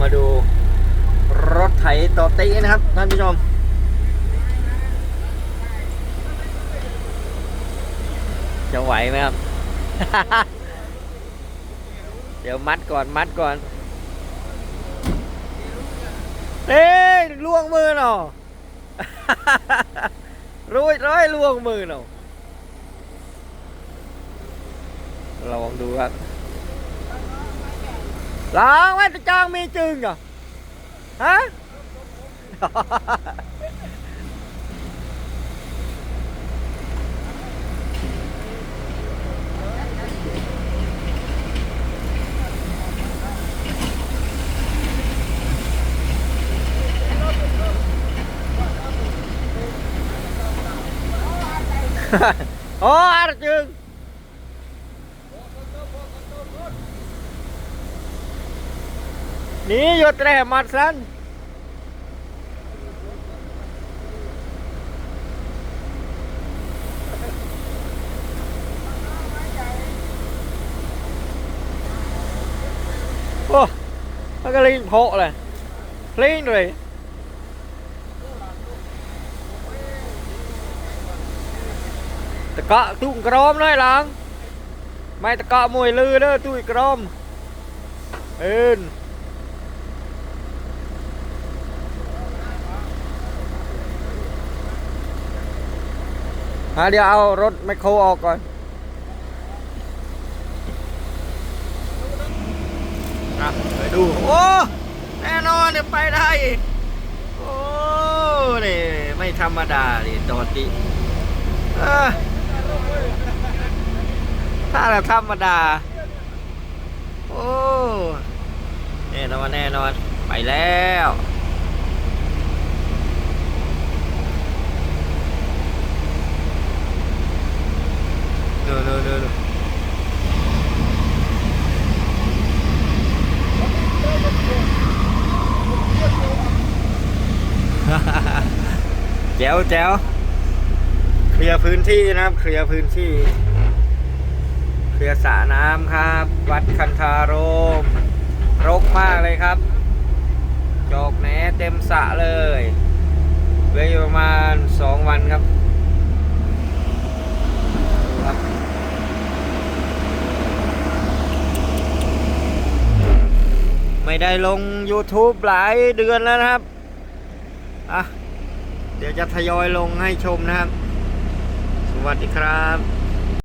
มาดูรถไถต่อตีนะครับท่านผู้ชมจะไหวไหมครับ เดี๋ยวมัดก่อนมัดก่อน เอ้ยล่วงมือเนาะร้อยร้อยล่วงมือเนาะลองดูครับ ลองไว้ตะจา นี่ยุดเลยมัดสันโอ้มันกลิงโผล่เลยลิงเลยตะกะตุ้งกรอมเลยหลัง ไม่ตะกะมวยลือเด้อตุ้ยกรอมเอิน หาเดี๋ยวเอารถไมคโครออกก่อนอะไปดู โอ้แน่นอนเนี่ยไปได้โอ้นี่ไม่ธรรมดาดิโดนติเออถ้าเราธรรมดา โอ้แน่นอนแน่นอน ไปแล้วดูดูดูดู แจ๋ วแจ๋วเคลียร์พื้นที่นะครับ เคลียร์พื้นที่ เคลียร์สระน้ำครับ วัดคันธารมรกมากเลยครับ จอกแหนเต็มสระเลยเหลือยู่ประมาณสองวันครับครับไม่ได้ลง YouTube หลายเดือนแล้วนะครับ อะ เดี๋ยวจะทยอยลงให้ชมนะครับ สวัสดีครับ